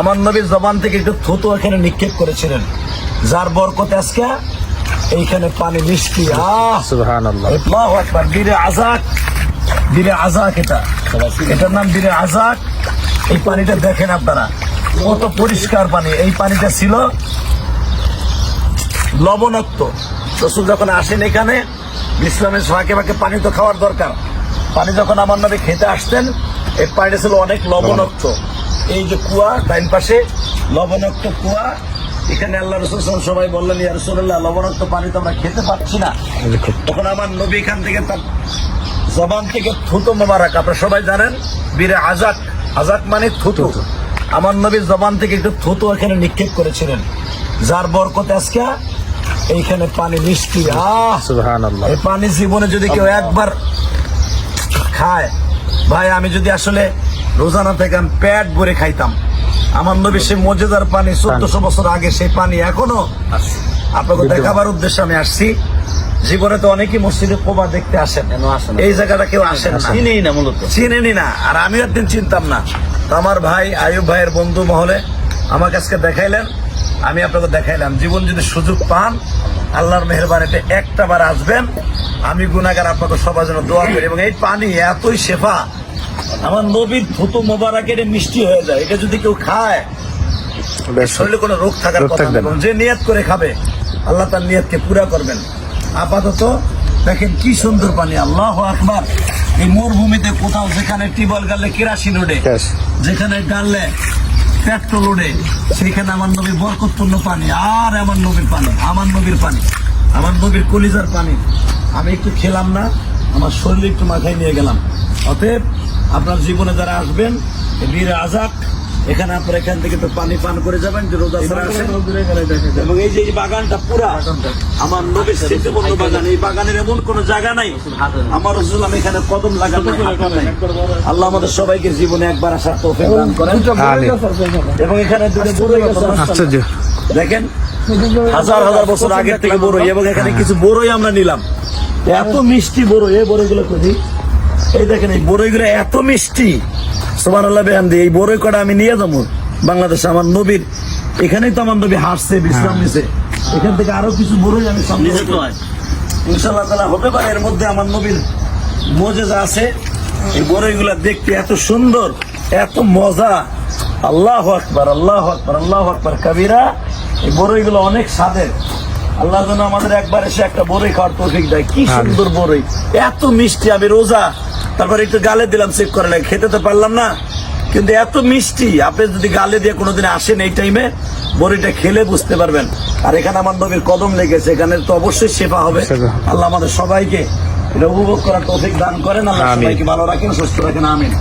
আমার নবীর জবান থেকে একটু থুতু এখানে নিক্ষেপ করেছিলেন। যার বরকতে আজকে এইখানে পানি মিষ্টি বীরে আজাক। বীরে আজাক এটা। এটার নাম বীরে আজাক। এই পানিটা দেখেন আপনারা কত পরিষ্কার পানি। এই পানিটা ছিল লবণাক্ত। রসুল যখন আসেন এখানে ইসলামের ফাঁকে ফাঁকে পানি তো খাওয়ার দরকার। পানি যখন আমার নামে খেতে আসতেন এই পানিটা ছিল অনেক লবণাক্ত। এই যে কুয়া ডাইন পাশে লবণাক্ত কুয়া এখানে আল্লাহ রসুল সবাই বললেন ইয়া রসুল্লাহ লবণাক্ত পানি তো আমরা খেতে পাচ্ছি না। তখন আমার নবী এখান থেকে তার জবান থেকে থুতো মোবারক আপনারা সবাই জানেন বীরে আজাক আজাক মানে থুতু। আমার নবীর জবান থেকে একটু থুতু এখানে নিক্ষেপ করেছিলেন। যার বরকতে আজকে এইখানে পানি মিষ্টি এই পানি জীবনে যদি কেউ একবার খায় ভাই আমি যদি আসলে রোজানা থেকে আমি পেট ভরে খাইতাম। আমার নবী সেই মজেদার পানি চোদ্দশো বছর আগে সেই পানি এখনও আপনাকে দেখাবার উদ্দেশ্যে আমি আসছি। জীবনে তো অনেকেই মসজিদে কোবা দেখতে আসেন। এই জায়গাটা কেউ আসেন না। চিনেই না মূলত। চিনেনি না। আর আমিও একদিন চিনতাম না। তো আমার ভাই আয়ুব ভাইয়ের বন্ধু মহলে আমার কাছকে দেখাইলেন। আমি আপনাকে দেখাইলাম। জীবন যদি সুযোগ পান আল্লাহর মেহরবানিতে একটা বার আসবেন। আমি গুনাগার আপনাকে সবার জন্য দোয়া করি। এবং এই পানি এতই শেফা আমার নবীর থুতু মোবারকের মিষ্টি হয়ে যায় এটা যদি কেউ খায় শরীরে কোনো রোগ থাকার কথা যে নিয়ত করে খাবে আল্লাহ তার নিয়তকে পুরা করবেন। আপাতত দেখেন কি সুন্দর পানি আল্লাহ আকবার। এই মরুভূমিতে কোথাও যেখানে টিবল গালে কেরাসিন ওঠে যেখানে গাললে পেট্রোল ওঠে সেখানে আমার নবীর বরকতপূর্ণ পানি আর আমার নবীর পানি আমার নবীর পানি আমার নবীর কলিজার পানি। আমি একটু খেলাম না আমার শরীর একটু মাথায় নিয়ে গেলাম। অতএব আপনার জীবনে যারা আসবেন বীর আজাক এখানে আপনারা এখান থেকে তো পানি পান করে যাবেন যে রোজা ছাড়া আসেন। এবং এই যে এই বাগানটা পুরা আমার নবীর স্মৃতিপূর্ণ বাগান এই বাগানের এমন কোন জায়গা নাই। আমার রসুল আমি এখানে কদম লাগানো আল্লাহ আমাদের সবাইকে জীবনে একবার আসার তৌফিক দান করেন। এবং এখানে। আশ্চর্য। দেখেন হাজার হাজার বছর আগের থেকে বড়ই এবং এখানে কিছু বড়ই আমরা নিলাম। এত মিষ্টি বড়ই এই বড়ইগুলো করি। এই দেখেন এই বড়ইগুলো এত মিষ্টি। সোমান আল্লাহ বেহান্দি এই বড়ই কটা আমি নিয়ে যাব। বাংলাদেশে আমার নবীর এখানেই তো আমার নবী হাসছে বিশ্রাম নিছে। এখান থেকে আরও কিছু বড়ই আমি। হয় ইনশাল্লাহ তালা হতে পারে এর মধ্যে আমার নবীর মজেজা আছে। এই বড়ইগুলা দেখতে এত সুন্দর এত মজা। আল্লাহ আকবার আল্লাহ আকবার আল্লাহ আকবার কবিরা। এই বড়ইগুলো অনেক স্বাদের। আল্লাহ যেন আমাদের একবার এসে একটা বড়ই খাওয়ার তৌফিক দেয়। কি সুন্দর বড়ই এত মিষ্টি আমি রোজা তারপর একটু গালে দিলাম চেক করে লাগে খেতে তো পারলাম না। কিন্তু এত মিষ্টি আপনি যদি গালে দিয়ে কোনোদিন আসেন এই টাইমে বড়িটা খেলে বুঝতে পারবেন। আর এখানে আমার নবীর কদম লেগেছে এখানে তো অবশ্যই সেবা হবে। আল্লাহ আমাদের সবাইকে এটা উপভোগ করার অধিক দান করেন। আল্লাহ। সবাইকে ভালো রাখেন সুস্থ রাখেন আমিন।